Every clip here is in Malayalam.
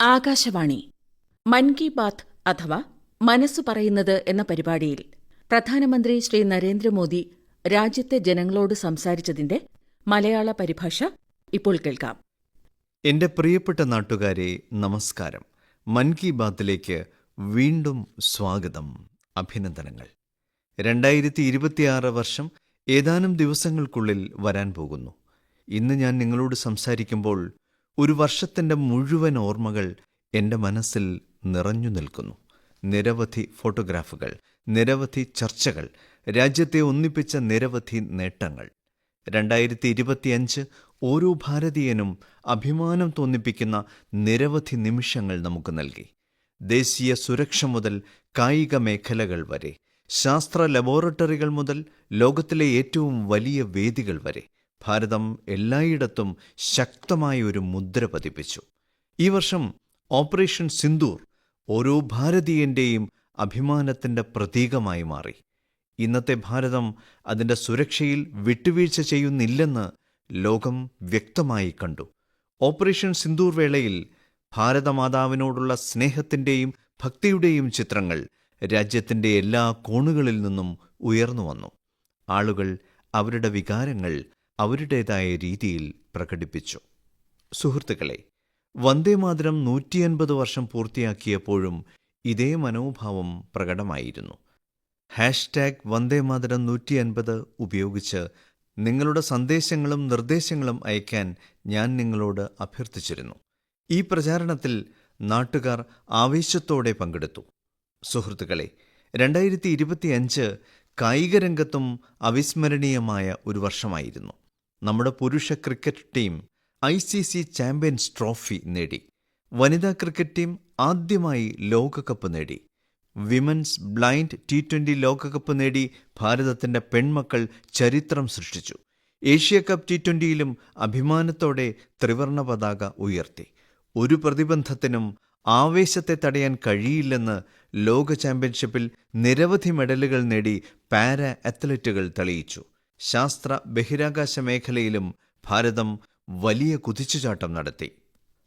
ആകാശവാണി. മൻ കി ബാത്ത് അഥവാ മനസ്സു പറയുന്നത് എന്ന പരിപാടിയിൽ പ്രധാനമന്ത്രി ശ്രീ നരേന്ദ്രമോദി രാജ്യത്തെ ജനങ്ങളോട് സംസാരിച്ചതിന്റെ മലയാള പരിഭാഷ ഇപ്പോൾ കേൾക്കാം. എന്റെ പ്രിയപ്പെട്ട നാട്ടുകാരെ നമസ്കാരം. മൻ കി ബാത്തിലേക്ക് വീണ്ടും സ്വാഗതം. അഭിനന്ദനങ്ങൾ. രണ്ടായിരത്തി ഇരുപത്തിയാറ് വർഷം ഏതാനും ദിവസങ്ങൾക്കുള്ളിൽ വരാൻ പോകുന്നു. ഇന്ന് ഞാൻ നിങ്ങളോട് സംസാരിക്കുമ്പോൾ ഒരു വർഷത്തിന്റെ മുഴുവൻ ഓർമ്മകൾ എന്റെ മനസ്സിൽ നിറഞ്ഞു നിൽക്കുന്നു. നിരവധി ഫോട്ടോഗ്രാഫുകൾ നിരവധി ചർച്ചകൾ രാജ്യത്തെ ഒന്നിപ്പിച്ച നിരവധി നേട്ടങ്ങൾ. രണ്ടായിരത്തി ഇരുപത്തിയഞ്ച് ഓരോ ഭാരതീയനും അഭിമാനം തോന്നിപ്പിക്കുന്ന നിരവധി നിമിഷങ്ങൾ നമുക്ക് നൽകി. ദേശീയ സുരക്ഷ മുതൽ കായിക മേഖലകൾ വരെ ശാസ്ത്ര ലബോറട്ടറികൾ മുതൽ ലോകത്തിലെ ഏറ്റവും വലിയ വേദികൾ വരെ ഭാരതം എല്ലായിടത്തും ശക്തമായ ഒരു മുദ്ര പതിപ്പിച്ചു. ഈ വർഷം ഓപ്പറേഷൻ സിന്ദൂർ ഓരോ ഭാരതീയന്റെയും അഭിമാനത്തിന്റെ പ്രതീകമായി മാറി. ഇന്നത്തെ ഭാരതം അതിന്റെ സുരക്ഷയിൽ വിട്ടുവീഴ്ച ചെയ്യുന്നില്ലെന്ന് ലോകം വ്യക്തമായി കണ്ടു. ഓപ്പറേഷൻ സിന്ദൂർ വേളയിൽ ഭാരതമാതാവിനോടുള്ള സ്നേഹത്തിന്റെയും ഭക്തിയുടെയും ചിത്രങ്ങൾ രാജ്യത്തിന്റെ എല്ലാ കോണുകളിൽ നിന്നും ഉയർന്നു വന്നു. ആളുകൾ അവരുടെ വികാരങ്ങൾ അവരുടേതായ രീതിയിൽ പ്രകടിപ്പിച്ചു. സുഹൃത്തുക്കളെ വന്ദേമാതരം നൂറ്റിയൻപത് വർഷം പൂർത്തിയാക്കിയപ്പോഴും ഇതേ മനോഭാവം പ്രകടമായിരുന്നു. ഹാഷ്ടാഗ് വന്ദേമാതരം നൂറ്റി അൻപത് ഉപയോഗിച്ച് നിങ്ങളുടെ സന്ദേശങ്ങളും നിർദ്ദേശങ്ങളും അയക്കാൻ ഞാൻ നിങ്ങളോട് അഭ്യർത്ഥിച്ചിരുന്നു. ഈ പ്രചാരണത്തിൽ നാട്ടുകാർ ആവേശത്തോടെ പങ്കെടുത്തു. സുഹൃത്തുക്കളെ രണ്ടായിരത്തി ഇരുപത്തിയഞ്ച് കായികരംഗത്തും അവിസ്മരണീയമായ ഒരു വർഷമായിരുന്നു. നമ്മുടെ പുരുഷ cricket team I C C champions trophy നേടി. വനിതാ ക്രിക്കറ്റ് ടീം ആദ്യമായി ലോകകപ്പ് നേടി. വിമൻസ് ബ്ലൈൻഡ് ടി ട്വന്റി ലോകകപ്പ് നേടി ഭാരതത്തിന്റെ പെൺമക്കൾ ചരിത്രം സൃഷ്ടിച്ചു. ഏഷ്യ കപ്പ് ടി ട്വന്റിയിലും അഭിമാനത്തോടെ ത്രിവർണ പതാക ഉയർത്തി. ഒരു പ്രതിബന്ധത്തിനും ആവേശത്തെ തടയാൻ കഴിയില്ലെന്ന് ലോക ചാമ്പ്യൻഷിപ്പിൽ നിരവധി മെഡലുകൾ നേടി പാര അത്ലറ്റുകൾ തെളിയിച്ചു. ശാസ്ത്ര ബഹിരാകാശ മേഖലയിലും ഭാരതം വലിയ കുതിച്ചുചാട്ടം നടത്തി.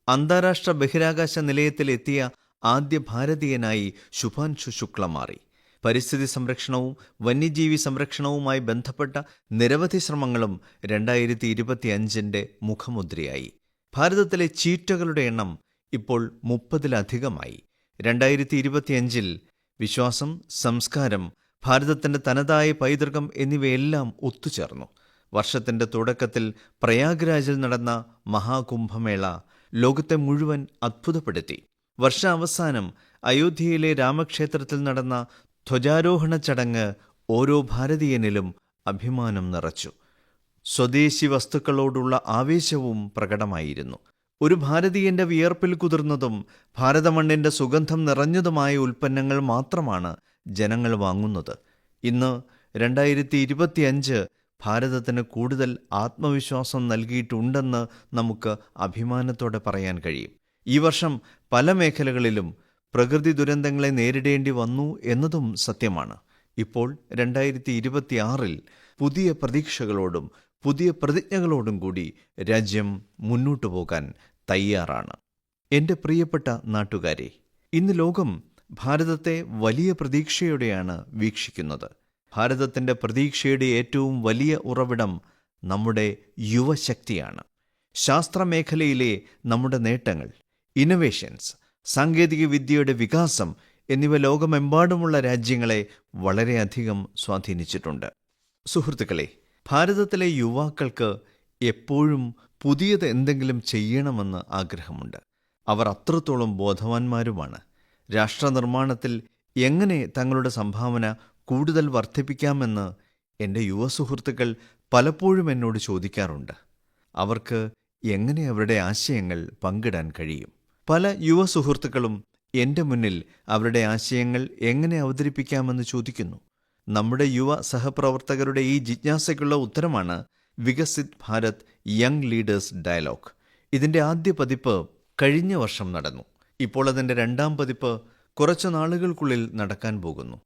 അന്താരാഷ്ട്ര ബഹിരാകാശ നിലയത്തിലെത്തിയ ആദ്യ ഭാരതീയനായി ശുഭാൻഷു ശുക്ല മാറി. പരിസ്ഥിതി സംരക്ഷണവും വന്യജീവി സംരക്ഷണവുമായി ബന്ധപ്പെട്ട നിരവധി ശ്രമങ്ങളും രണ്ടായിരത്തി ഇരുപത്തിയഞ്ചിന്റെ മുഖമുദ്രയായി. ഭാരതത്തിലെ ചീറ്റകളുടെ എണ്ണം ഇപ്പോൾ മുപ്പതിലധികമായി. രണ്ടായിരത്തി ഇരുപത്തിയഞ്ചിൽ വിശ്വാസം സംസ്കാരം ഭാരതത്തിന്റെ തനതായ പൈതൃകം എന്നിവയെല്ലാം ഒത്തുചേർന്നു. വർഷത്തിന്റെ തുടക്കത്തിൽ പ്രയാഗ്രാജിൽ നടന്ന മഹാകുംഭമേള ലോകത്തെ മുഴുവൻ അത്ഭുതപ്പെടുത്തി. വർഷാവസാനം അയോധ്യയിലെ രാമക്ഷേത്രത്തിൽ നടന്ന ധ്വജാരോഹണ ചടങ്ങ് ഓരോ ഭാരതീയനിലും അഭിമാനം നിറച്ചു. സ്വദേശി വസ്തുക്കളോടുള്ള ആവേശവും പ്രകടമായിരുന്നു. ഒരു ഭാരതീയന്റെ വിയർപ്പിൽ കുതിർന്നതും ഭാരതമണ്ണിന്റെ സുഗന്ധം നിറഞ്ഞതുമായ ഉൽപ്പന്നങ്ങൾ മാത്രമാണ് ജനങ്ങൾ വാങ്ങുന്നത്. ഇന്ന് രണ്ടായിരത്തി ഇരുപത്തിയഞ്ച് ഭാരതത്തിന് കൂടുതൽ ആത്മവിശ്വാസം നൽകിയിട്ടുണ്ടെന്ന് നമുക്ക് അഭിമാനത്തോടെ പറയാൻ കഴിയും. ഈ വർഷം പല മേഖലകളിലും പ്രകൃതി ദുരന്തങ്ങളെ നേരിടേണ്ടി വന്നു എന്നതും സത്യമാണ്. ഇപ്പോൾ രണ്ടായിരത്തി ഇരുപത്തിയാറിൽ പുതിയ പ്രതീക്ഷകളോടും പുതിയ പ്രതിജ്ഞകളോടും കൂടി രാജ്യം മുന്നോട്ടു പോകാൻ തയ്യാറാണ്. എന്റെ പ്രിയപ്പെട്ട നാട്ടുകാരെ ഇന്ന് ലോകം ഭാരതത്തെ വലിയ പ്രതീക്ഷയോടെയാണ് വീക്ഷിക്കുന്നത്. ഭാരതത്തിന്റെ പ്രതീക്ഷയുടെ ഏറ്റവും വലിയ ഉറവിടം നമ്മുടെ യുവശക്തിയാണ്. ശാസ്ത്രമേഖലയിലെ നമ്മുടെ നേട്ടങ്ങൾ ഇന്നൊവേഷൻസ് സാങ്കേതിക വിദ്യയുടെ വികാസം എന്നിവ ലോകമെമ്പാടുമുള്ള രാജ്യങ്ങളെ വളരെയധികം സ്വാധീനിച്ചിട്ടുണ്ട്. സുഹൃത്തുക്കളെ ഭാരതത്തിലെ യുവാക്കൾക്ക് എപ്പോഴും പുതിയത് എന്തെങ്കിലും ചെയ്യണമെന്ന് ആഗ്രഹമുണ്ട്. അവർ അത്രത്തോളം ബോധവാന്മാരുമാണ്. രാഷ്ട്രനിർമ്മാണത്തിൽ എങ്ങനെ തങ്ങളുടെ സംഭാവന കൂടുതൽ വർദ്ധിപ്പിക്കാമെന്ന് എന്റെ യുവ സുഹൃത്തുക്കൾ പലപ്പോഴും എന്നോട് ചോദിക്കാറുണ്ട്. അവർക്ക് എങ്ങനെ അവരുടെ ആശയങ്ങൾ പങ്കിടാൻ കഴിയും? പല യുവ സുഹൃത്തുക്കളും എന്റെ മുന്നിൽ അവരുടെ ആശയങ്ങൾ എങ്ങനെ അവതരിപ്പിക്കാമെന്ന് ചോദിക്കുന്നു. നമ്മുടെ യുവ സഹപ്രവർത്തകരുടെ ഈ ജിജ്ഞാസയ്ക്കുള്ള ഉത്തരമാണ് Viksit Bharat young leaders dialogue. ഇതിന്റെ ആദ്യ പതിപ്പ് കഴിഞ്ഞ വർഷം നടന്നു. ഇപ്പോൾ അതിന്റെ രണ്ടാം പതിപ്പ് കുറച്ചു നാളുകൾക്കുള്ളിൽ നടക്കാൻ പോകുന്നു.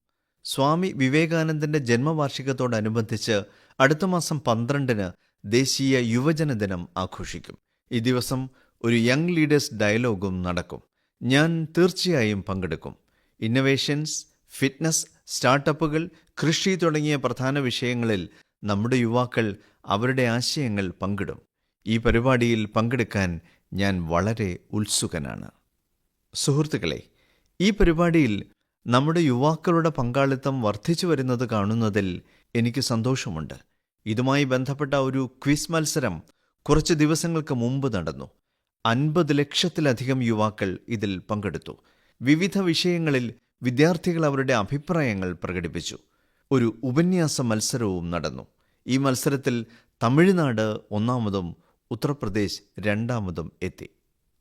സ്വാമി വിവേകാനന്ദന്റെ ജന്മവാർഷികത്തോടനുബന്ധിച്ച് അടുത്ത മാസം പന്ത്രണ്ടിന് ദേശീയ യുവജന ദിനം ആഘോഷിക്കും. ഈ ദിവസം ഒരു യങ് ലീഡേഴ്സ് ഡയലോഗും നടക്കും. ഞാൻ തീർച്ചയായും പങ്കെടുക്കും. ഇന്നവേഷൻസ് ഫിറ്റ്നസ് സ്റ്റാർട്ടപ്പുകൾ കൃഷി തുടങ്ങിയ പ്രധാന വിഷയങ്ങളിൽ നമ്മുടെ യുവാക്കൾ അവരുടെ ആശയങ്ങൾ പങ്കിടും. ഈ പരിപാടിയിൽ പങ്കെടുക്കാൻ ഞാൻ വളരെ ഉത്സുകനാണ്. സുഹൃത്തുക്കളെ ഈ പരിപാടിയിൽ നമ്മുടെ യുവാക്കളുടെ പങ്കാളിത്തം വർദ്ധിച്ചു വരുന്നത് കാണുന്നതിൽ എനിക്ക് സന്തോഷമുണ്ട്. ഇതുമായി ബന്ധപ്പെട്ട ഒരു ക്വിസ് മത്സരം കുറച്ച് ദിവസങ്ങൾക്ക് മുമ്പ് നടന്നു. അൻപത് ലക്ഷത്തിലധികം യുവാക്കൾ ഇതിൽ പങ്കെടുത്തു. വിവിധ വിഷയങ്ങളിൽ വിദ്യാർത്ഥികൾ അവരുടെ അഭിപ്രായങ്ങൾ പ്രകടിപ്പിച്ചു. ഒരു ഉപന്യാസ മത്സരവും നടന്നു. ഈ മത്സരത്തിൽ തമിഴ്നാട് ഒന്നാമതും ഉത്തർപ്രദേശ് രണ്ടാമതും എത്തി.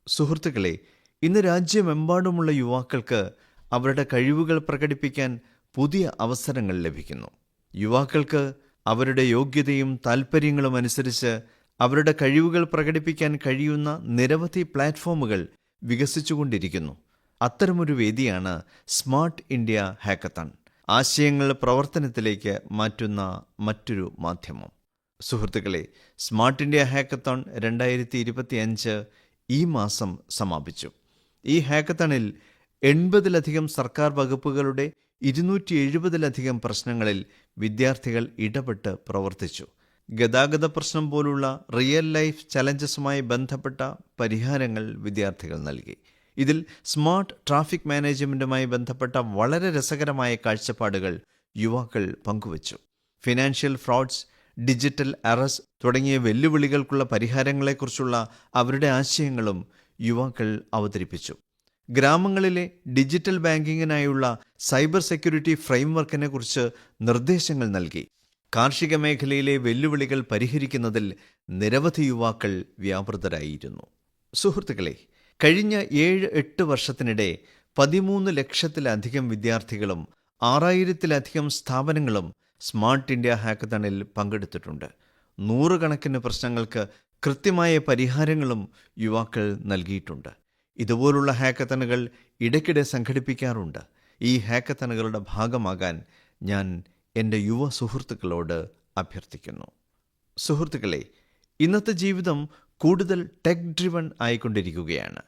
സുഹൃത്തുക്കളെ ഇന്ന് രാജ്യമെമ്പാടുമുള്ള യുവാക്കൾക്ക് അവരുടെ കഴിവുകൾ പ്രകടിപ്പിക്കാൻ പുതിയ അവസരങ്ങൾ ലഭിക്കുന്നു. യുവാക്കൾക്ക് അവരുടെ യോഗ്യതയും താൽപ്പര്യങ്ങളും അനുസരിച്ച് അവരുടെ കഴിവുകൾ പ്രകടിപ്പിക്കാൻ കഴിയുന്ന നിരവധി പ്ലാറ്റ്ഫോമുകൾ വികസിച്ചുകൊണ്ടിരിക്കുന്നു. അത്തരമൊരു വേദിയാണ് സ്മാർട്ട് ഇന്ത്യ ഹാക്കത്തൺ. ആശയങ്ങൾ പ്രവർത്തനത്തിലേക്ക് മാറ്റുന്ന മറ്റൊരു മാധ്യമം. സുഹൃത്തുക്കളെ സ്മാർട്ട് ഇന്ത്യ ഹാക്കത്തോൺ രണ്ടായിരത്തി ഇരുപത്തിയഞ്ച് ഈ മാസം സമാപിച്ചു. ഈ ഹാക്കത്തണിൽ എൺപതിലധികം സർക്കാർ വകുപ്പുകളുടെ ഇരുന്നൂറ്റി എഴുപതിലധികം പ്രശ്നങ്ങളിൽ വിദ്യാർത്ഥികൾ ഇടപെട്ട് പ്രവർത്തിച്ചു. ഗതാഗത പ്രശ്നം പോലുള്ള റിയൽ ലൈഫ് ചലഞ്ചസുമായി ബന്ധപ്പെട്ട പരിഹാരങ്ങൾ വിദ്യാർത്ഥികൾ നൽകി. ഇതിൽ സ്മാർട്ട് ട്രാഫിക് മാനേജ്മെന്റുമായി ബന്ധപ്പെട്ട വളരെ രസകരമായ കാഴ്ചപ്പാടുകൾ യുവാക്കൾ പങ്കുവച്ചു. ഫിനാൻഷ്യൽ ഫ്രോഡ്സ് ഡിജിറ്റൽ അറസ് തുടങ്ങിയ വെല്ലുവിളികൾക്കുള്ള പരിഹാരങ്ങളെക്കുറിച്ചുള്ള അവരുടെ ആശയങ്ങളും യുവാക്കൾ അവതരിപ്പിച്ചു. ഗ്രാമങ്ങളിലെ ഡിജിറ്റൽ ബാങ്കിങ്ങിനായുള്ള സൈബർ സെക്യൂരിറ്റി ഫ്രെയിംവർക്കിനെ കുറിച്ച് നിർദ്ദേശങ്ങൾ നൽകി. കാർഷിക മേഖലയിലെ വെല്ലുവിളികൾ പരിഹരിക്കുന്നതിൽ നിരവധി യുവാക്കൾ വ്യാപൃതരായിരുന്നു. സുഹൃത്തുക്കളെ കഴിഞ്ഞ ഏഴ് എട്ട് വർഷത്തിനിടെ പതിമൂന്ന് ലക്ഷത്തിലധികം വിദ്യാർത്ഥികളും ആറായിരത്തിലധികം സ്ഥാപനങ്ങളും സ്മാർട്ട് ഇന്ത്യ ഹാക്കത്തണിൽ പങ്കെടുത്തിട്ടുണ്ട്. നൂറുകണക്കിന് പ്രശ്നങ്ങൾക്ക് കൃത്യമായ പരിഹാരങ്ങളും യുവാക്കൾ നൽകിയിട്ടുണ്ട്. ഇതുപോലുള്ള ഹാക്കത്തണുകൾ ഇടയ്ക്കിടെ സംഘടിപ്പിക്കാറുണ്ട്. ഈ ഹാക്കത്തണുകളുടെ ഭാഗമാകാൻ ഞാൻ എന്റെ യുവ സുഹൃത്തുക്കളോട് അഭ്യർത്ഥിക്കുന്നു. സുഹൃത്തുക്കളെ ഇന്നത്തെ ജീവിതം കൂടുതൽ ടെക് ഡ്രിവൺ ആയിക്കൊണ്ടിരിക്കുകയാണ്.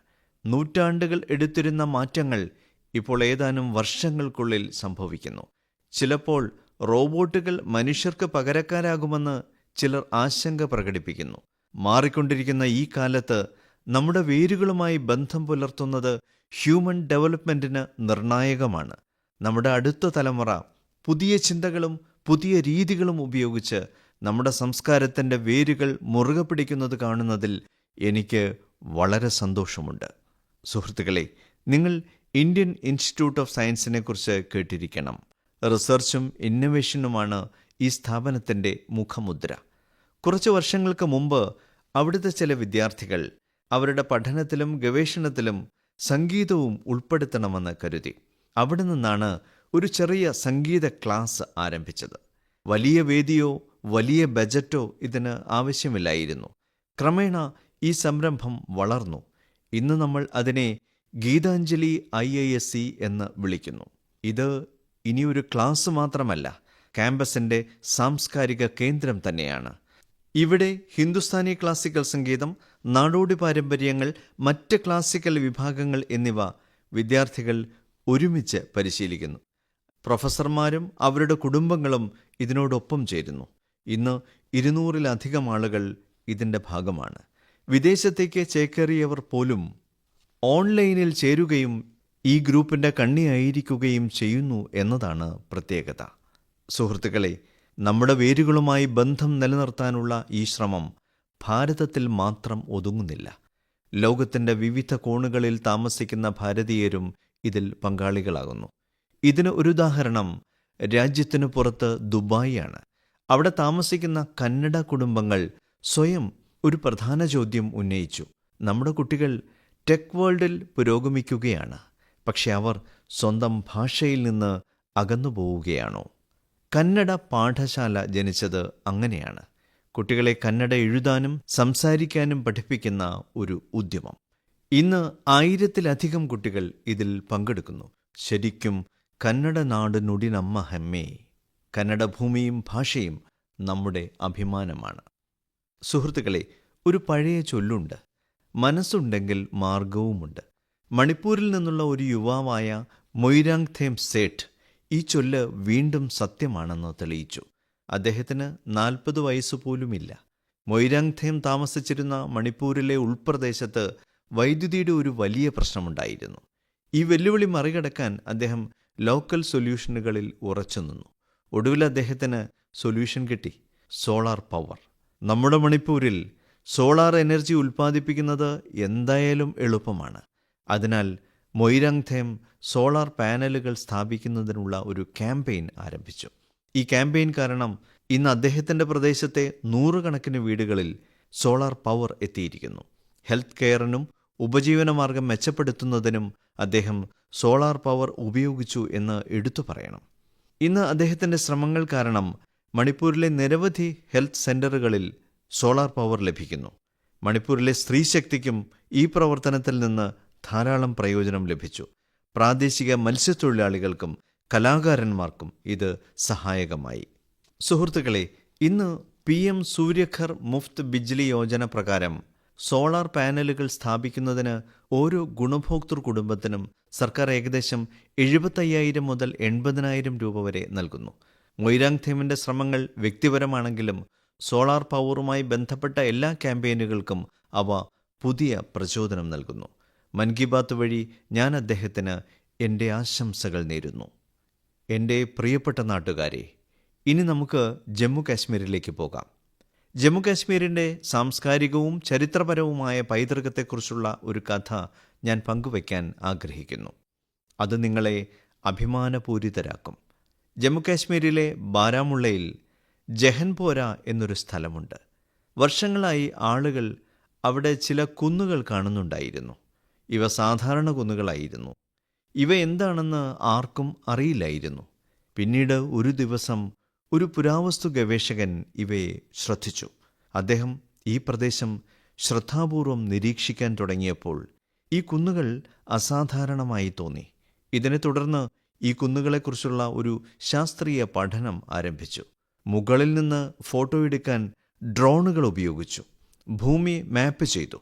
നൂറ്റാണ്ടുകൾ എടുത്തിരുന്ന മാറ്റങ്ങൾ ഇപ്പോൾ ഏതാനും വർഷങ്ങൾക്കുള്ളിൽ സംഭവിക്കുന്നു. ചിലപ്പോൾ റോബോട്ടുകൾ മനുഷ്യർക്ക് പകരക്കാരാകുമെന്ന് ചിലർ ആശങ്ക പ്രകടിപ്പിക്കുന്നു. മാറിക്കൊണ്ടിരിക്കുന്ന ഈ കാലത്ത് നമ്മുടെ വേരുകളുമായി ബന്ധം പുലർത്തുന്നത് ഹ്യൂമൻ ഡെവലപ്മെന്റിന് നിർണായകമാണ്. നമ്മുടെ അടുത്ത തലമുറ പുതിയ ചിന്തകളും പുതിയ രീതികളും ഉപയോഗിച്ച് നമ്മുടെ സംസ്കാരത്തിന്റെ വേരുകൾ മുറുകെ പിടിക്കുന്നത് കാണുന്നതിൽ എനിക്ക് വളരെ സന്തോഷമുണ്ട്. സുഹൃത്തുക്കളെ നിങ്ങൾ ഇന്ത്യൻ ഇൻസ്റ്റിറ്റ്യൂട്ട് ഓഫ് സയൻസിനെ കുറിച്ച് കേട്ടിരിക്കണം. റിസർച്ചും ഇന്നൊവേഷനുമാണ് ഈ സ്ഥാപനത്തിന്റെ മുഖമുദ്ര. കുറച്ച് വർഷങ്ങൾക്ക് മുമ്പ് അവിടുത്തെ ചില വിദ്യാർത്ഥികൾ അവരുടെ പഠനത്തിലും ഗവേഷണത്തിലും സംഗീതവും ഉൾപ്പെടുത്തണമെന്ന് കരുതി. അവിടെ നിന്നാണ് ഒരു ചെറിയ സംഗീത ക്ലാസ് ആരംഭിച്ചത്. വലിയ വേദിയോ വലിയ ബജറ്റോ ഇതിന് ആവശ്യമില്ലായിരുന്നു. ക്രമേണ ഈ സംരംഭം വളർന്നു. ഇന്ന് നമ്മൾ അതിനെ Gitanjali I I S C എന്ന് വിളിക്കുന്നു. ഇത് ഇനിയൊരു ക്ലാസ് മാത്രമല്ല ക്യാമ്പസിന്റെ സാംസ്കാരിക കേന്ദ്രം തന്നെയാണ്. ഇവിടെ ഹിന്ദുസ്ഥാനി ക്ലാസിക്കൽ സംഗീതം നാടോടി പാരമ്പര്യങ്ങൾ മറ്റ് ക്ലാസിക്കൽ വിഭാഗങ്ങൾ എന്നിവ വിദ്യാർത്ഥികൾ ഒരുമിച്ച് പരിശീലിക്കുന്നു. പ്രൊഫസർമാരും അവരുടെ കുടുംബങ്ങളും ഇതിനോടൊപ്പം ചേരുന്നു. ഇന്ന് ഇരുന്നൂറിലധികം ആളുകൾ ഇതിന്റെ ഭാഗമാണ്. വിദേശത്തേക്ക് ചേക്കേറിയവർ പോലും ഓൺലൈനിൽ ചേരുകയും ഈ ഗ്രൂപ്പിന്റെ കണ്ണിയായിരിക്കുകയും ചെയ്യുന്നു എന്നതാണ് പ്രത്യേകത. സുഹൃത്തുക്കളെ നമ്മുടെ വേരുകളുമായി ബന്ധം നിലനിർത്താനുള്ള ഈ ശ്രമം ഭാരതത്തിൽ മാത്രം ഒതുങ്ങുന്നില്ല. ലോകത്തിന്റെ വിവിധ കോണുകളിൽ താമസിക്കുന്ന ഭാരതീയരും ഇതിൽ പങ്കാളികളാകുന്നു. ഇതിന് ഒരു ഉദാഹരണം രാജ്യത്തിനു പുറത്ത് ദുബായിയാണ്. അവിടെ താമസിക്കുന്ന കന്നഡ കുടുംബങ്ങൾ സ്വയം ഒരു പ്രധാന ചോദ്യം ഉന്നയിച്ചു. നമ്മുടെ കുട്ടികൾ ടെക് വേൾഡിൽ പുരോഗമിക്കുകയാണ്. പക്ഷെ അവർ സ്വന്തം ഭാഷയിൽ നിന്ന് അകന്നു പോവുകയാണോ കന്നഡ പാഠശാല ജനിച്ചത് അങ്ങനെയാണ്. കുട്ടികളെ കന്നഡ എഴുതാനും സംസാരിക്കാനും പഠിപ്പിക്കുന്ന ഒരു ഉദ്യമം. ഇന്ന് ആയിരത്തിലധികം കുട്ടികൾ ഇതിൽ പങ്കെടുക്കുന്നു. ശരിക്കും കന്നഡ നാട് നുടിനമ്മ ഹെമ്മേ കന്നഡ ഭൂമിയും ഭാഷയും നമ്മുടെ അഭിമാനമാണ്. സുഹൃത്തുക്കളെ ഒരു പഴയ ചൊല്ലുണ്ട്. മനസ്സുണ്ടെങ്കിൽ മാർഗവുമുണ്ട്. മണിപ്പൂരിൽ നിന്നുള്ള ഒരു യുവാവായ മൊയ്രാങ് തേം സേഠ് ഈ ചൊല്ല് വീണ്ടും സത്യമാണെന്ന് തെളിയിച്ചു. അദ്ദേഹത്തിന് നാൽപ്പത് വയസ്സ് പോലുമില്ല. മൊയ്രാങ് തേം താമസിച്ചിരുന്ന മണിപ്പൂരിലെ ഉൾപ്രദേശത്ത് വൈദ്യുതിയുടെ ഒരു വലിയ പ്രശ്നമുണ്ടായിരുന്നു. ഈ വെല്ലുവിളി മറികടക്കാൻ അദ്ദേഹം ലോക്കൽ സൊല്യൂഷനുകളിൽ ഉറച്ചു നിന്നു. ഒടുവിൽ അദ്ദേഹത്തിന് സൊല്യൂഷൻ കിട്ടി. Solar power. നമ്മുടെ മണിപ്പൂരിൽ സോളാർ എനർജി ഉൽപ്പാദിപ്പിക്കുന്നത് എന്തായാലും എളുപ്പമാണ്. അതിനാൽ മൊയ്രാങ് ഥേം സോളാർ പാനലുകൾ സ്ഥാപിക്കുന്നതിനുള്ള ഒരു ക്യാമ്പയിൻ ആരംഭിച്ചു. ഈ ക്യാമ്പയിൻ കാരണം ഇന്ന് അദ്ദേഹത്തിന്റെ പ്രദേശത്തെ നൂറുകണക്കിന് വീടുകളിൽ സോളാർ പവർ എത്തിയിരിക്കുന്നു. ഹെൽത്ത് കെയറിനും ഉപജീവനമാർഗം മെച്ചപ്പെടുത്തുന്നതിനും അദ്ദേഹം സോളാർ പവർ ഉപയോഗിച്ചു എന്ന് എടുത്തു പറയണം. ഇന്ന് അദ്ദേഹത്തിന്റെ ശ്രമങ്ങൾ കാരണം മണിപ്പൂരിലെ നിരവധി ഹെൽത്ത് സെന്ററുകളിൽ സോളാർ പവർ ലഭിക്കുന്നു. മണിപ്പൂരിലെ സ്ത്രീശക്തിക്കും ഈ പ്രവർത്തനത്തിൽ നിന്ന് ധാരാളം പ്രയോജനം ലഭിച്ചു. പ്രാദേശിക മത്സ്യത്തൊഴിലാളികൾക്കും കലാകാരന്മാർക്കും ഇത് സഹായകമായി. സുഹൃത്തുക്കളെ ഇന്ന് പി എം സൂര്യഖർ മുഫ്ത് ബിജ്ലി യോജന പ്രകാരം സോളാർ പാനലുകൾ സ്ഥാപിക്കുന്നതിന് ഓരോ ഗുണഭോക്തൃ കുടുംബത്തിനും സർക്കാർ ഏകദേശം എഴുപത്തയ്യായിരം മുതൽ എൺപതിനായിരം രൂപ വരെ നൽകുന്നു. മൊയ്രാങ് ഥേമിന്റെ ശ്രമങ്ങൾ വ്യക്തിപരമാണെങ്കിലും സോളാർ പവറുമായി ബന്ധപ്പെട്ട എല്ലാ ക്യാമ്പയിനുകൾക്കും അവ പുതിയ പ്രചോദനം നൽകുന്നു. മൻ കി ബാത്ത് വഴി ഞാൻ അദ്ദേഹത്തിന് എന്റെ ആശംസകൾ നേരുന്നു. എന്റെ പ്രിയപ്പെട്ട നാട്ടുകാരെ ഇനി നമുക്ക് ജമ്മു കാശ്മീരിലേക്ക് പോകാം. ജമ്മു കാശ്മീരിന്റെ സാംസ്കാരികവും ചരിത്രപരവുമായ പൈതൃകത്തെക്കുറിച്ചുള്ള ഒരു കഥ ഞാൻ പങ്കുവയ്ക്കാൻ ആഗ്രഹിക്കുന്നു. അത് നിങ്ങളെ അഭിമാനപൂരിതരാക്കും. ജമ്മു കാശ്മീരിലെ ബാരാമുള്ളയിൽ ജഹൻപോര എന്നൊരു സ്ഥലമുണ്ട്. വർഷങ്ങളായി ആളുകൾ അവിടെ ചില കുന്നുകൾ കാണുന്നുണ്ടായിരുന്നു. ഇവ സാധാരണ കുന്നുകളായിരുന്നു. ഇവ എന്താണെന്ന് ആർക്കും അറിയില്ലായിരുന്നു. പിന്നീട് ഒരു ദിവസം ഒരു പുരാവസ്തു ഗവേഷകൻ ഇവയെ ശ്രദ്ധിച്ചു. അദ്ദേഹം ഈ പ്രദേശം ശ്രദ്ധാപൂർവം നിരീക്ഷിക്കാൻ തുടങ്ങിയപ്പോൾ ഈ കുന്നുകൾ അസാധാരണമായി തോന്നി. ഇതിനെ തുടർന്ന് ഈ കുന്നുകളെക്കുറിച്ചുള്ള ഒരു ശാസ്ത്രീയ പഠനം ആരംഭിച്ചു. മുകളിൽ നിന്ന് ഫോട്ടോ എടുക്കാൻ ഡ്രോണുകൾ ഉപയോഗിച്ചു. ഭൂമി മാപ്പ് ചെയ്തു.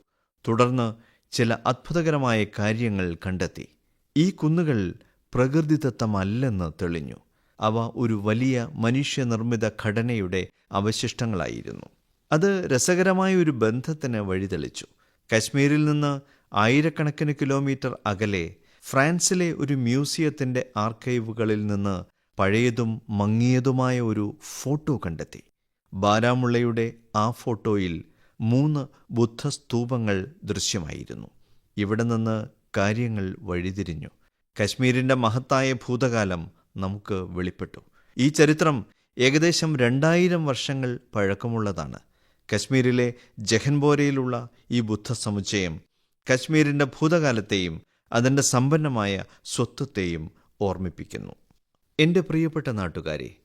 തുടർന്ന് ചില അത്ഭുതകരമായ കാര്യങ്ങൾ കണ്ടെത്തി. ഈ കുന്നുകൾ പ്രകൃതിദത്തമല്ലെന്ന് തെളിഞ്ഞു. അവ ഒരു വലിയ മനുഷ്യനിർമ്മിത ഘടനയുടെ അവശിഷ്ടങ്ങളായിരുന്നു. അത് രസകരമായ ഒരു ബന്ധത്തിന് വഴിതെളിച്ചു. കശ്മീരിൽ നിന്ന് ആയിരക്കണക്കിന് കിലോമീറ്റർ അകലെ ഫ്രാൻസിലെ ഒരു മ്യൂസിയത്തിന്റെ ആർക്കൈവുകളിൽ നിന്ന് പഴയതും മങ്ങിയതുമായ ഒരു ഫോട്ടോ കണ്ടെത്തി. ബാരാമുള്ളയുടെ ആ ഫോട്ടോയിൽ മൂന്ന് ബുദ്ധസ്തൂപങ്ങൾ ദൃശ്യമായിരുന്നു. ഇവിടെ നിന്ന് കാര്യങ്ങൾ വഴിതിരിഞ്ഞു. കശ്മീരിന്റെ മഹത്തായ ഭൂതകാലം നമുക്ക് വെളിപ്പെട്ടു. ഈ ചരിത്രം ഏകദേശം രണ്ടായിരം വർഷങ്ങൾ പഴക്കമുള്ളതാണ്. കശ്മീരിലെ ജഹൻബോരയിലുള്ള ഈ ബുദ്ധ സമുച്ചയം കശ്മീരിന്റെ ഭൂതകാലത്തെയും അതിന്റെ സമ്പന്നമായ സ്വത്വത്തെയും ഓർമ്മിപ്പിക്കുന്നു. എന്റെ പ്രിയപ്പെട്ട നാട്ടുകാരെ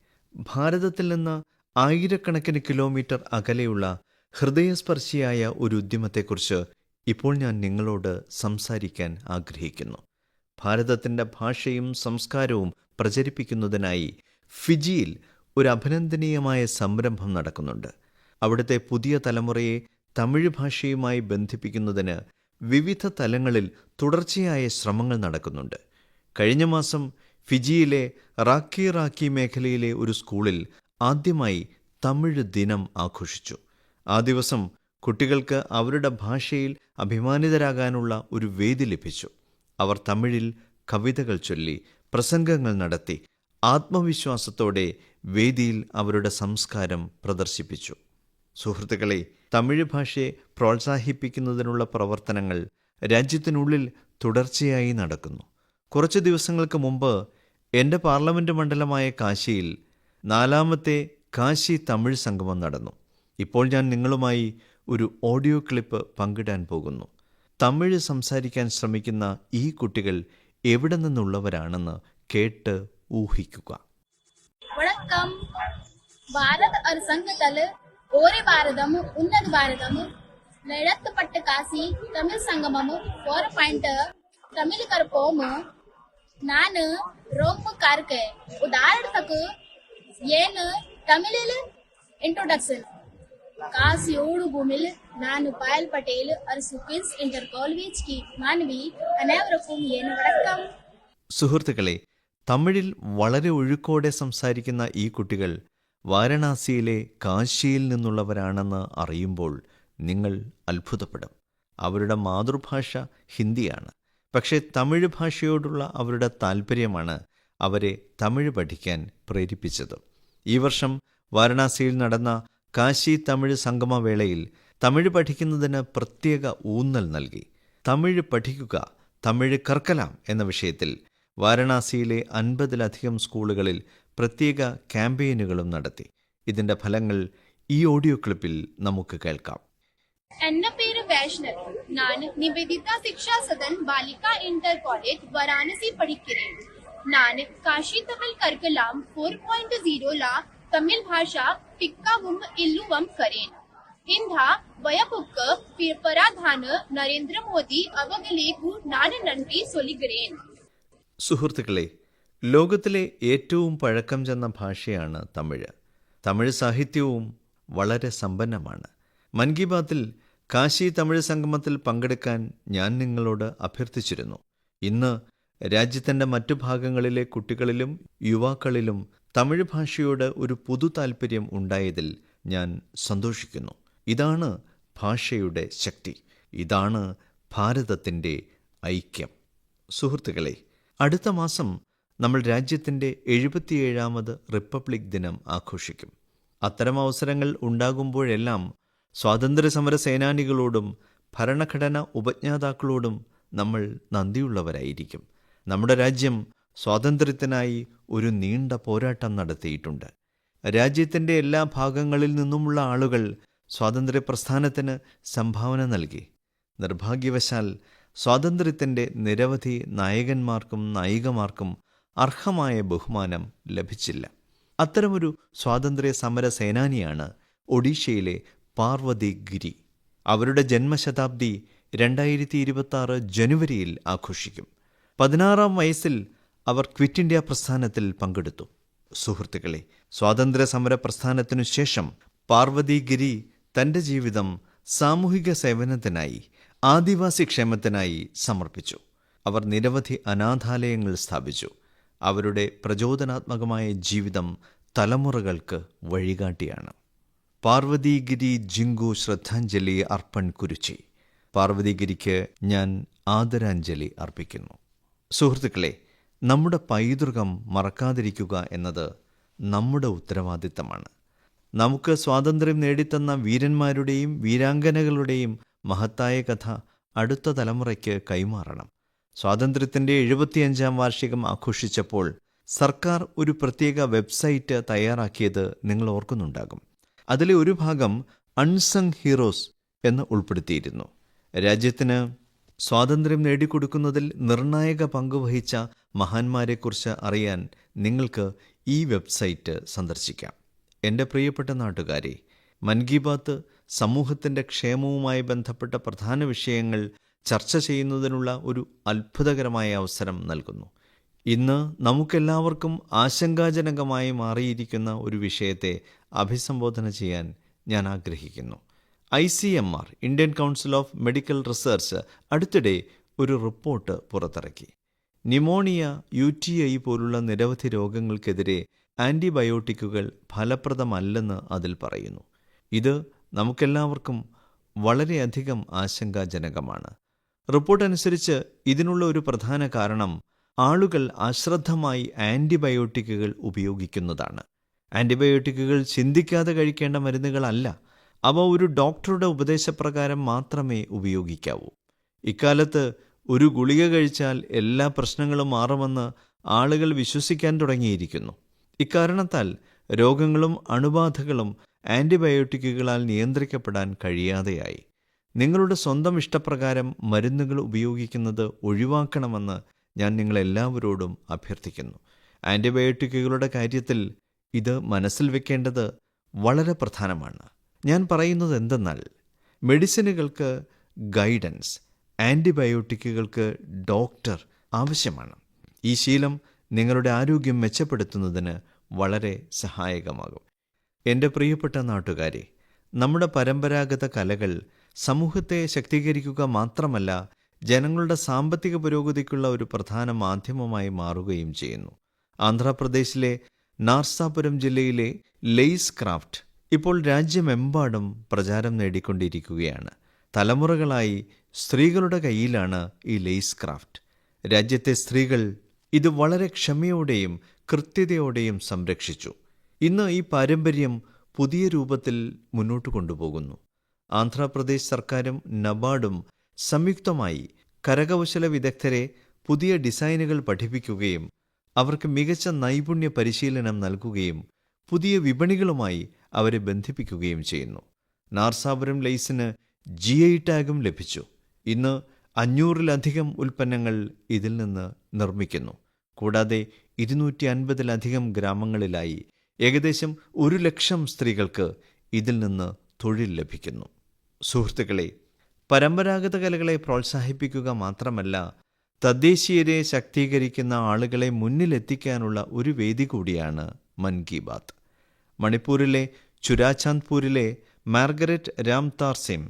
ഭാരതത്തിൽ നിന്ന് ആയിരക്കണക്കിന് കിലോമീറ്റർ അകലെയുള്ള ഹൃദയസ്പർശിയായ ഒരു ഉദ്യമത്തെക്കുറിച്ച് ഇപ്പോൾ ഞാൻ നിങ്ങളോട് സംസാരിക്കാൻ ആഗ്രഹിക്കുന്നു. ഭാരതത്തിന്റെ ഭാഷയും സംസ്കാരവും പ്രചരിപ്പിക്കുന്നതിനായി ഫിജിയിൽ ഒരു അഭിനന്ദനീയമായ സംരംഭം നടക്കുന്നുണ്ട്. അവിടുത്തെ പുതിയ തലമുറയെ തമിഴ് ഭാഷയുമായി ബന്ധിപ്പിക്കുന്നതിന് വിവിധ തലങ്ങളിൽ തുടർച്ചയായ ശ്രമങ്ങൾ നടക്കുന്നുണ്ട്. കഴിഞ്ഞ മാസം ഫിജിയിലെ റാക്കി റാക്കി മേഖലയിലെ ഒരു സ്കൂളിൽ ആദ്യമായി തമിഴ് ദിനം ആഘോഷിച്ചു. ആ ദിവസം കുട്ടികൾക്ക് അവരുടെ ഭാഷയിൽ അഭിമാനിതരാകാനുള്ള ഒരു വേദി ലഭിച്ചു. അവർ തമിഴിൽ കവിതകൾ ചൊല്ലി പ്രസംഗങ്ങൾ നടത്തി ആത്മവിശ്വാസത്തോടെ വേദിയിൽ അവരുടെ സംസ്കാരം പ്രദർശിപ്പിച്ചു. സുഹൃത്തുക്കളെ തമിഴ് ഭാഷയെ പ്രോത്സാഹിപ്പിക്കുന്നതിനുള്ള പ്രവർത്തനങ്ങൾ രാജ്യത്തിനുള്ളിൽ തുടർച്ചയായി നടക്കുന്നു. കുറച്ച് ദിവസങ്ങൾക്ക് മുമ്പ് എന്റെ പാർലമെന്റ് മണ്ഡലമായ കാശിയിൽ നാലാമത്തെ കാശി തമിഴ് സംഗമം നടന്നു. ഇപ്പോൾ ഞാൻ നിങ്ങളുമായി ഒരു ഓഡിയോ ക്ലിപ്പ് പങ്കിടാൻ പോകുന്നു. തമിഴ് സംസാരിക്കാൻ ശ്രമിക്കുന്ന ഈ കുട്ടികൾ എവിടെ നിന്നുള്ളവരാണെന്ന് കേട്ട് ഊഹിക്കുക. വണക്കം. ഭാരത് അനുസംഘത്തിൽ ഓരേ ഭാരതം ഉന്നത ഭാരതം ലഴത്തുപട്ട് കാശി തമിഴ് സംഗമം ഫോർ പോയിന്റ് തമിഴ് കറുപ്പോം நான் ரொம்ப கார்க்கு உதாரணத்துக்கு ஏன்னு தமிழில் இன்ட்ரோடக்ஷன் कासयोड़ गुमिल नानु पायल पटेल अरसु क्वींस इंटर കോളേജ് കി മാനവി അനേവർക്കും വടക്കം. സുഹൃത്തുക്കളെ തമിഴിൽ വളരെ ഒഴുക്കോടെ സംസാരിക്കുന്ന ഈ കുട്ടികൾ വാരണാസിയിലെ കാശിയിൽ നിന്നുള്ളവരാണെന്ന് അറിയുമ്പോൾ നിങ്ങൾ അത്ഭുതപ്പെടും. അവരുടെ മാതൃഭാഷ ഹിന്ദിയാണ്. പക്ഷേ തമിഴ് ഭാഷയോടുള്ള അവരുടെ താൽപ്പര്യമാണ് അവരെ തമിഴ് പഠിക്കാൻ പ്രേരിപ്പിച്ചത്. ഈ വർഷം വാരണാസിയിൽ നടന്ന കാശി തമിഴ് സംഗമവേളയിൽ തമിഴ് പഠിക്കുന്നതിന് പ്രത്യേക ഊന്നൽ നൽകി. തമിഴ് പഠിക്കുക തമിഴ് കർക്കലാം എന്ന വിഷയത്തിൽ വാരണാസിയിലെ അൻപതിലധികം സ്കൂളുകളിൽ പ്രത്യേക ക്യാമ്പയിനുകളും നടത്തി. ഇതിന്റെ ഫലങ്ങൾ ഈ ഓഡിയോ ക്ലിപ്പിൽ നമുക്ക് കേൾക്കാം. എന്റെ പേര് വൈഷ്ണവ്. ഞാൻ നിവേദിത ശിക്ഷാ സദൻ ബാലിക ഇന്റർ കോളേജ് വരാണസി പഠിക്കുന്നു ഞാൻ Kashi Tamil കർക്കലാം four point zero ലാ തമിഴ് ഭാഷ പിക്കവും ഇല്ലുവം കരേൻ ഹിന്ദാ വയപുക്ക് പരാധാന് നരേന്ദ്രമോദി അവകലേക്കു നാടനണ്ടി സൊലികരേൻ സുഹൃത്തുക്കളെ ലോകത്തിലെ ഏറ്റവും പഴക്കം ചെന്ന ഭാഷയാണ് തമിഴ്. തമിഴ് സാഹിത്യവും വളരെ സമ്പന്നമാണ്. മൻ കി ബാത്തിൽ കാശി തമിഴ് സംഗമത്തിൽ പങ്കെടുക്കാൻ ഞാൻ നിങ്ങളോട് അഭ്യർത്ഥിച്ചിരുന്നു. ഇന്ന് രാജ്യത്തിന്റെ മറ്റു ഭാഗങ്ങളിലെ കുട്ടികളിലും യുവാക്കളിലും തമിഴ് ഭാഷയോട് ഒരു പൊതു താൽപ്പര്യം ഉണ്ടായതിൽ ഞാൻ സന്തോഷിക്കുന്നു. ഇതാണ് ഭാഷയുടെ ശക്തി. ഇതാണ് ഭാരതത്തിന്റെ ഐക്യം. സുഹൃത്തുക്കളെ അടുത്ത മാസം നമ്മൾ രാജ്യത്തിന്റെ എഴുപത്തിയേഴാമത് റിപ്പബ്ലിക് ദിനം ആഘോഷിക്കും. അത്തരം അവസരങ്ങൾ ഉണ്ടാകുമ്പോഴെല്ലാം സ്വാതന്ത്ര്യസമര സേനാനികളോടും ഭരണഘടന ഉപജ്ഞാതാക്കളോടും നമ്മൾ നന്ദിയുള്ളവരായിരിക്കും. നമ്മുടെ രാജ്യം സ്വാതന്ത്ര്യത്തിനായി ഒരു നീണ്ട പോരാട്ടം നടത്തിയിട്ടുണ്ട്. രാജ്യത്തിന്റെ എല്ലാ ഭാഗങ്ങളിൽ നിന്നുമുള്ള ആളുകൾ സ്വാതന്ത്ര്യ പ്രസ്ഥാനത്തിന് സംഭാവന നൽകി. നിർഭാഗ്യവശാൽ സ്വാതന്ത്ര്യത്തിന്റെ നിരവധി നായകന്മാർക്കും നായികമാർക്കും അർഹമായ ബഹുമാനം ലഭിച്ചില്ല. അത്തരമൊരു സ്വാതന്ത്ര്യ സമര സേനാനിയാണ് ഒഡീഷയിലെ പാർവതി ഗിരി. അവരുടെ ജന്മശതാബ്ദി രണ്ടായിരത്തി ഇരുപത്തി ജനുവരിയിൽ ആഘോഷിക്കും. പതിനാറാം വയസ്സിൽ അവർ ക്വിറ്റ് ഇന്ത്യ പ്രസ്ഥാനത്തിൽ പങ്കെടുത്തു. സുഹൃത്തുക്കളെ സ്വാതന്ത്ര്യ സമര പ്രസ്ഥാനത്തിനു ശേഷം പാർവതി ഗിരി തന്റെ ജീവിതം സാമൂഹിക സേവനത്തിനായി ആദിവാസി ക്ഷേമത്തിനായി സമർപ്പിച്ചു. അവർ നിരവധി അനാഥാലയങ്ങൾ സ്ഥാപിച്ചു. അവരുടെ പ്രചോദനാത്മകമായ ജീവിതം തലമുറകൾക്ക് വഴികാട്ടിയാണ്. പാർവതിഗിരി ജിങ്കു ശ്രദ്ധാഞ്ജലി അർപ്പൺ കുരുച്ചി. പാർവതിഗിരിക്ക് ഞാൻ ആദരാഞ്ജലി അർപ്പിക്കുന്നു. സുഹൃത്തുക്കളെ നമ്മുടെ പൈതൃകം മറക്കാതിരിക്കുക എന്നത് നമ്മുടെ ഉത്തരവാദിത്തമാണ്. നമുക്ക് സ്വാതന്ത്ര്യം നേടിത്തന്ന വീരന്മാരുടെയും വീരാംഗനകളുടെയും മഹത്തായ കഥ അടുത്ത തലമുറയ്ക്ക് കൈമാറണം. സ്വാതന്ത്ര്യത്തിന്റെ എഴുപത്തിയഞ്ചാം വാർഷികം ആഘോഷിച്ചപ്പോൾ സർക്കാർ ഒരു പ്രത്യേക വെബ്സൈറ്റ് തയ്യാറാക്കിയത് നിങ്ങൾ ഓർക്കുന്നുണ്ടാകും. അതിലെ ഒരു ഭാഗം അൺസങ് ഹീറോസ് എന്ന് ഉൾപ്പെടുത്തിയിരുന്നു. രാജ്യത്തിന് സ്വാതന്ത്ര്യം നേടിക്കൊടുക്കുന്നതിൽ നിർണായക പങ്കുവഹിച്ച മഹാന്മാരെക്കുറിച്ച് അറിയാൻ നിങ്ങൾക്ക് ഈ വെബ്സൈറ്റ് സന്ദർശിക്കാം. എന്റെ പ്രിയപ്പെട്ട നാട്ടുകാരെ മൻ കി ബാത്ത് സമൂഹത്തിന്റെ ക്ഷേമവുമായി ബന്ധപ്പെട്ട പ്രധാന വിഷയങ്ങൾ ചർച്ച ചെയ്യുന്നതിനുള്ള ഒരു അത്ഭുതകരമായ അവസരം നൽകുന്നു. ഇന്ന് നമുക്കെല്ലാവർക്കും ആശങ്കാജനകമായി മാറിയിരിക്കുന്ന ഒരു വിഷയത്തെ അഭിസംബോധന ചെയ്യാൻ ഞാൻ ആഗ്രഹിക്കുന്നു. I C M R Indian council of medical research അടുത്തിടെ ഒരു റിപ്പോർട്ട് പുറത്തിറക്കി. ന്യൂമോണിയ യു ടി ഐ പോലുള്ള നിരവധി രോഗങ്ങൾക്കെതിരെ ആന്റിബയോട്ടിക്കുകൾ ഫലപ്രദമല്ലെന്ന് അതിൽ പറയുന്നു. ഇത് നമുക്കെല്ലാവർക്കും വളരെയധികം ആശങ്കാജനകമാണ്. റിപ്പോർട്ട് അനുസരിച്ച് ഇതിനുള്ള ഒരു പ്രധാന കാരണം ആളുകൾ അശ്രദ്ധമായി ആന്റിബയോട്ടിക്കുകൾ ഉപയോഗിക്കുന്നതാണ്. ആന്റിബയോട്ടിക്കുകൾ ചിന്തിക്കാതെ കഴിക്കേണ്ട മരുന്നുകളല്ല. അവ ഒരു ഡോക്ടറുടെ ഉപദേശപ്രകാരം മാത്രമേ ഉപയോഗിക്കാവൂ. ഇക്കാലത്ത് ഒരു ഗുളിക കഴിച്ചാൽ എല്ലാ പ്രശ്നങ്ങളും മാറുമെന്ന് ആളുകൾ വിശ്വസിക്കാൻ തുടങ്ങിയിരിക്കുന്നു. ഇക്കാരണത്താൽ രോഗങ്ങളും അണുബാധകളും ആന്റിബയോട്ടിക്കുകളാൽ നിയന്ത്രിക്കപ്പെടാൻ കഴിയാതെയായി. നിങ്ങളുടെ സ്വന്തം ഇഷ്ടപ്രകാരം മരുന്നുകൾ ഉപയോഗിക്കുന്നത് ഒഴിവാക്കണമെന്ന് ഞാൻ നിങ്ങളെല്ലാവരോടും അഭ്യർത്ഥിക്കുന്നു. ആന്റിബയോട്ടിക്കുകളുടെ കാര്യത്തിൽ ഇത് മനസ്സിൽ വെക്കേണ്ടത് വളരെ പ്രധാനമാണ്. ഞാൻ പറയുന്നത് എന്തെന്നാൽ മെഡിസിനുകൾക്ക് ഗൈഡൻസ് ആന്റിബയോട്ടിക്കുകൾക്ക് ഡോക്ടർ ആവശ്യമാണ്. ഈ ശീലം നിങ്ങളുടെ ആരോഗ്യം മെച്ചപ്പെടുത്തുന്നതിന് വളരെ സഹായകമാകും. എന്റെ പ്രിയപ്പെട്ട നാട്ടുകാരെ നമ്മുടെ പരമ്പരാഗത കലകൾ സമൂഹത്തെ ശക്തീകരിക്കുക മാത്രമല്ല ജനങ്ങളുടെ സാമ്പത്തിക പുരോഗതിക്കുള്ള ഒരു പ്രധാന മാധ്യമമായി മാറുകയും ചെയ്യുന്നു. ആന്ധ്രാപ്രദേശിലെ നാർസാപുരം ജില്ലയിലെ ലെയ്സ് ക്രാഫ്റ്റ് ഇപ്പോൾ രാജ്യമെമ്പാടും പ്രചാരം നേടിക്കൊണ്ടിരിക്കുകയാണ്. തലമുറകളായി സ്ത്രീകളുടെ കയ്യിലാണ് ഈ ലെയ്സ് ക്രാഫ്റ്റ് രാജ്യത്തെ സ്ത്രീകൾ ഇത് വളരെ ക്ഷമയോടെയും കൃത്യതയോടെയും സംരക്ഷിച്ചു. ഇന്ന് ഈ പാരമ്പര്യം പുതിയ രൂപത്തിൽ മുന്നോട്ട് കൊണ്ടുപോകുന്നു. ആന്ധ്രാപ്രദേശ് സർക്കാരും നബാർഡും സംയുക്തമായി കരകൗശല വിദഗ്ധരെ പുതിയ ഡിസൈനുകൾ പഠിപ്പിക്കുകയും അവർക്ക് മികച്ച നൈപുണ്യ പരിശീലനം നൽകുകയും പുതിയ വിപണികളുമായി അവരെ ബന്ധിപ്പിക്കുകയും ചെയ്യുന്നു. നാർസാപുരം ലെയ്സിന് ജി ഐ ടാഗും ലഭിച്ചു. ഇന്ന് അഞ്ഞൂറിലധികം ഉൽപ്പന്നങ്ങൾ ഇതിൽ നിന്ന് നിർമ്മിക്കുന്നു. കൂടാതെ ഇരുന്നൂറ്റി അൻപതിലധികം ഗ്രാമങ്ങളിലായി ഏകദേശം ഒരു ലക്ഷം സ്ത്രീകൾക്ക് ഇതിൽ നിന്ന് തൊഴിൽ ലഭിക്കുന്നു. സുഹൃത്തുക്കളെ പരമ്പരാഗത കലകളെ പ്രോത്സാഹിപ്പിക്കുക മാത്രമല്ല തദ്ദേശീയരെ ശക്തീകരിക്കുന്ന ആളുകളെ മുന്നിലെത്തിക്കാനുള്ള ഒരു വേദി കൂടിയാണ് മൻ കി ബാത്ത്. മണിപ്പൂരിലെ ചുരാചാന്ദ്പൂരിലെ മാർഗരറ്റ് രാംതാർ സിം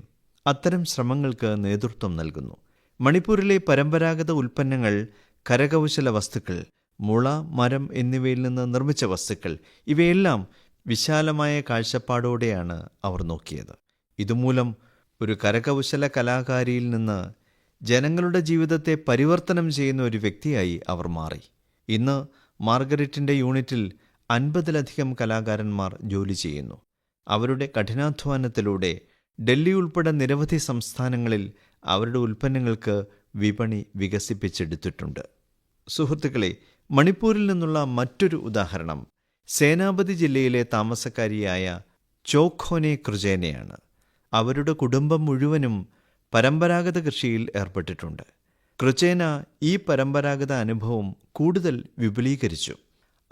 അത്തരം ശ്രമങ്ങൾക്ക് നേതൃത്വം നൽകുന്നു. മണിപ്പൂരിലെ പരമ്പരാഗത ഉൽപ്പന്നങ്ങൾ കരകൗശല വസ്തുക്കൾ മുള മരം എന്നിവയിൽ നിന്ന് നിർമ്മിച്ച വസ്തുക്കൾ ഇവയെല്ലാം വിശാലമായ കാഴ്ചപ്പാടോടെയാണ് അവർ നോക്കിയത്. ഇതുമൂലം ഒരു കരകൗശല കലാകാരിയിൽ നിന്ന് ജനങ്ങളുടെ ജീവിതത്തെ പരിവർത്തനം ചെയ്യുന്ന ഒരു വ്യക്തിയായി അവർ മാറി. ഇന്ന് മാർഗരറ്റിന്റെ യൂണിറ്റിൽ അൻപതിലധികം കലാകാരന്മാർ ജോലി ചെയ്യുന്നു. അവരുടെ കഠിനാധ്വാനത്തിലൂടെ ഡൽഹി ഉൾപ്പെടെ നിരവധി സംസ്ഥാനങ്ങളിൽ അവരുടെ ഉൽപ്പന്നങ്ങൾക്ക് വിപണി വികസിപ്പിച്ചെടുത്തിട്ടുണ്ട്. സുഹൃത്തുക്കളെ മണിപ്പൂരിൽ നിന്നുള്ള മറ്റൊരു ഉദാഹരണം സേനാപതി ജില്ലയിലെ താമസക്കാരിയായ ചോഖോനെ ക്രുജേനയാണ് അവരുടെ കുടുംബം മുഴുവനും പരമ്പരാഗത കൃഷിയിൽ ഏർപ്പെട്ടിട്ടുണ്ട്. ക്രുചേന ഈ പരമ്പരാഗത അനുഭവം കൂടുതൽ വിപുലീകരിച്ചു.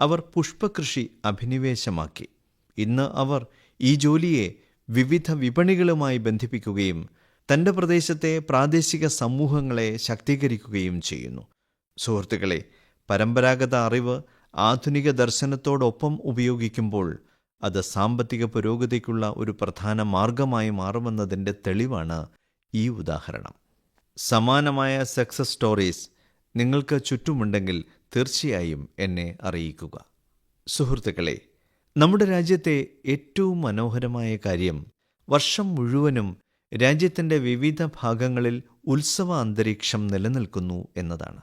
അവർ പുഷ്പകൃഷി അഭിനിവേശമാക്കി. ഇന്ന് അവർ ഈ ജോലിയെ വിവിധ വിപണികളുമായി ബന്ധിപ്പിക്കുകയും തന്റെ പ്രദേശത്തെ പ്രാദേശിക സമൂഹങ്ങളെ ശക്തീകരിക്കുകയും ചെയ്യുന്നു. സുഹൃത്തുക്കളെ പരമ്പരാഗത അറിവ് ആധുനിക ദർശനത്തോടൊപ്പം ഉപയോഗിക്കുമ്പോൾ അത് സാമ്പത്തിക പുരോഗതിക്കുള്ള ഒരു പ്രധാന മാർഗമായി മാറുമെന്നതിന്റെ തെളിവാണ് ഈ ഉദാഹരണം. സമാനമായ സക്സസ് സ്റ്റോറീസ് നിങ്ങൾക്ക് ചുറ്റുമുണ്ടെങ്കിൽ തീർച്ചയായും എന്നെ അറിയിക്കുക. സുഹൃത്തുക്കളെ നമ്മുടെ രാജ്യത്തെ ഏറ്റവും മനോഹരമായ കാര്യം വർഷം മുഴുവനും രാജ്യത്തിന്റെ വിവിധ ഭാഗങ്ങളിൽ ഉത്സവ അന്തരീക്ഷം നിലനിൽക്കുന്നു എന്നതാണ്.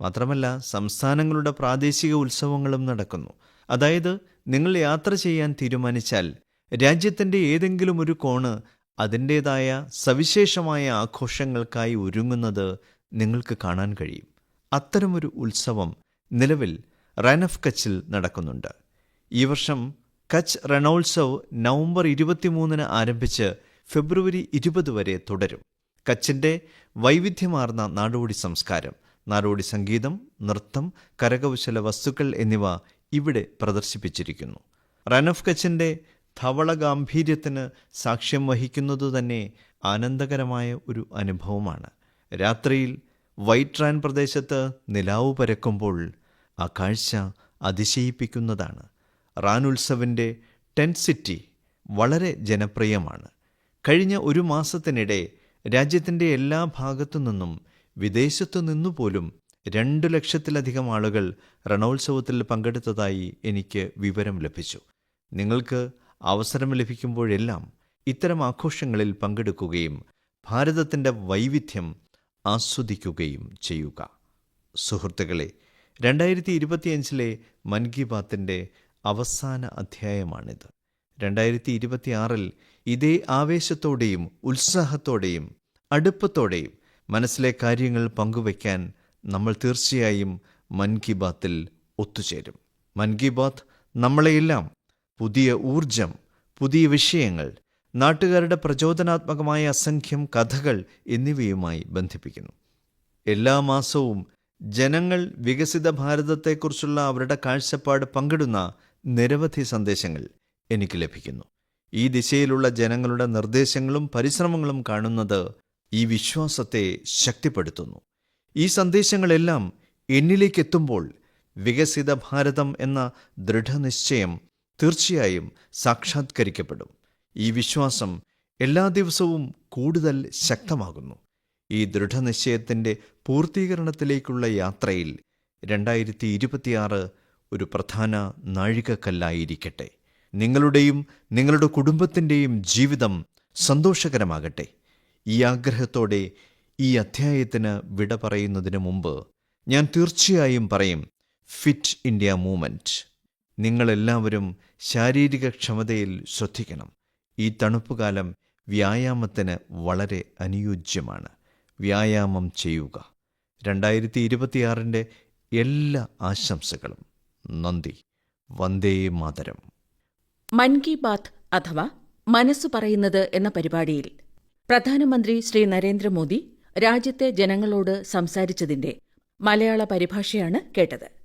മാത്രമല്ല സംസ്ഥാനങ്ങളുടെ പ്രാദേശിക ഉത്സവങ്ങളും നടക്കുന്നു. അതായത് നിങ്ങൾ യാത്ര ചെയ്യാൻ തീരുമാനിച്ചാൽ രാജ്യത്തിന്റെ ഏതെങ്കിലും ഒരു കോണ് അതിന്റേതായ സവിശേഷമായ ആഘോഷങ്ങൾക്കായി ഒരുങ്ങുന്നത് നിങ്ങൾക്ക് കാണാൻ കഴിയും. അത്തരമൊരു ഉത്സവം നിലവിൽ റൺ ഓഫ് കച്ചിൽ നടക്കുന്നുണ്ട്. ഈ വർഷം കച്ച് റണോത്സവ് നവംബർ ഇരുപത്തിമൂന്നിന് ആരംഭിച്ച് ഫെബ്രുവരി ഇരുപത് വരെ തുടരും. കച്ചിന്റെ വൈവിധ്യമാർന്ന നാടോടി സംസ്കാരം നാടോടി സംഗീതം നൃത്തം കരകൗശല വസ്തുക്കൾ എന്നിവ ഇവിടെ പ്രദർശിപ്പിച്ചിരിക്കുന്നു. റൺ ഓഫ് കച്ചിന്റെ ധവള ഗാംഭീര്യത്തിന് സാക്ഷ്യം വഹിക്കുന്നതു തന്നെ ആനന്ദകരമായ ഒരു അനുഭവമാണ്. രാത്രിയിൽ വൈറ്റ് റാൻ പ്രദേശത്ത് നിലാവ് പരക്കുമ്പോൾ ആ കാഴ്ച അതിശയിപ്പിക്കുന്നതാണ്. റാൻ ഉത്സവിന്റെ ടെന്റ് സിറ്റി വളരെ ജനപ്രിയമാണ്. കഴിഞ്ഞ ഒരു മാസത്തിനിടെ രാജ്യത്തിന്റെ എല്ലാ ഭാഗത്തു നിന്നും വിദേശത്തു നിന്നുപോലും രണ്ടു ലക്ഷത്തിലധികം ആളുകൾ രണോത്സവത്തിൽ പങ്കെടുത്തതായി എനിക്ക് വിവരം ലഭിച്ചു. നിങ്ങൾക്ക് അവസരം ലഭിക്കുമ്പോഴെല്ലാം ഇത്തരം ആഘോഷങ്ങളിൽ പങ്കെടുക്കുകയും ഭാരതത്തിന്റെ വൈവിധ്യം ആസ്വദിക്കുകയും ചെയ്യുക. സുഹൃത്തുക്കളെ രണ്ടായിരത്തി ഇരുപത്തിയഞ്ചിലെ മൻ കി ബാത്തിന്റെ അവസാന അധ്യായമാണിത്. രണ്ടായിരത്തി ഇരുപത്തിയാറിൽ ഇതേ ആവേശത്തോടെയും ഉത്സാഹത്തോടെയും അടുപ്പത്തോടെയും മനസ്സിലെ കാര്യങ്ങൾ പങ്കുവയ്ക്കാൻ നമ്മൾ തീർച്ചയായും മൻ കി ബാത്തിൽ ഒത്തുചേരും. മൻ കി ബാത്ത് നമ്മളെയെല്ലാം പുതിയ ഊർജം പുതിയ വിഷയങ്ങൾ നാട്ടുകാരുടെ പ്രചോദനാത്മകമായ അസംഖ്യം കഥകൾ എന്നിവയുമായി ബന്ധിപ്പിക്കുന്നു. എല്ലാ മാസവും ജനങ്ങൾ വികസിത ഭാരതത്തെക്കുറിച്ചുള്ള അവരുടെ കാഴ്ചപ്പാട് പങ്കിടുന്ന നിരവധി സന്ദേശങ്ങൾ എനിക്ക് ലഭിക്കുന്നു. ഈ ദിശയിലുള്ള ജനങ്ങളുടെ നിർദ്ദേശങ്ങളും പരിശ്രമങ്ങളും കാണുന്നത് ഈ വിശ്വാസത്തെ ശക്തിപ്പെടുത്തുന്നു. ഈ സന്ദേശങ്ങളെല്ലാം എന്നിലേക്ക് എത്തുമ്പോൾ വികസിത ഭാരതം എന്ന ദൃഢനിശ്ചയം തീർച്ചയായും സാക്ഷാത്കരിക്കപ്പെടും. ഈ വിശ്വാസം എല്ലാ ദിവസവും കൂടുതൽ ശക്തമാകുന്നു. ഈ ദൃഢനിശ്ചയത്തിന്റെ പൂർത്തീകരണത്തിലേക്കുള്ള യാത്രയിൽ രണ്ടായിരത്തി ഇരുപത്തിയാറ് ഒരു പ്രധാന നാഴികക്കല്ലായിരിക്കട്ടെ. നിങ്ങളുടെയും നിങ്ങളുടെ കുടുംബത്തിന്റെയും ജീവിതം സന്തോഷകരമാകട്ടെ. ഈ ആഗ്രഹത്തോടെ ഈ അധ്യായത്തിന് വിട പറയുന്നതിന് മുമ്പ് ഞാൻ തീർച്ചയായും പറയും ഫിറ്റ് ഇന്ത്യ മൂവ്മെന്റ് നിങ്ങളെല്ലാവരും ശാരീരിക ക്ഷമതയിൽ ശ്രദ്ധിക്കണം. ഈ തണുപ്പുകാലം വ്യായാമത്തിന് വളരെ അനുയോജ്യമാണ്. വ്യായാമം ചെയ്യുക. രണ്ടായിരത്തി ഇരുപത്തിയാറിന്റെ എല്ലാ ആശംസകളും. നന്ദി. വന്ദേ മാതരം. മൻ കി ബാത്ത് അഥവാ മനസ്സു പറയുന്നത് എന്ന പരിപാടിയിൽ പ്രധാനമന്ത്രി ശ്രീ നരേന്ദ്രമോദി രാജ്യത്തെ ജനങ്ങളോട് സംസാരിച്ചതിന്റെ മലയാള പരിഭാഷയാണ് കേട്ടത്.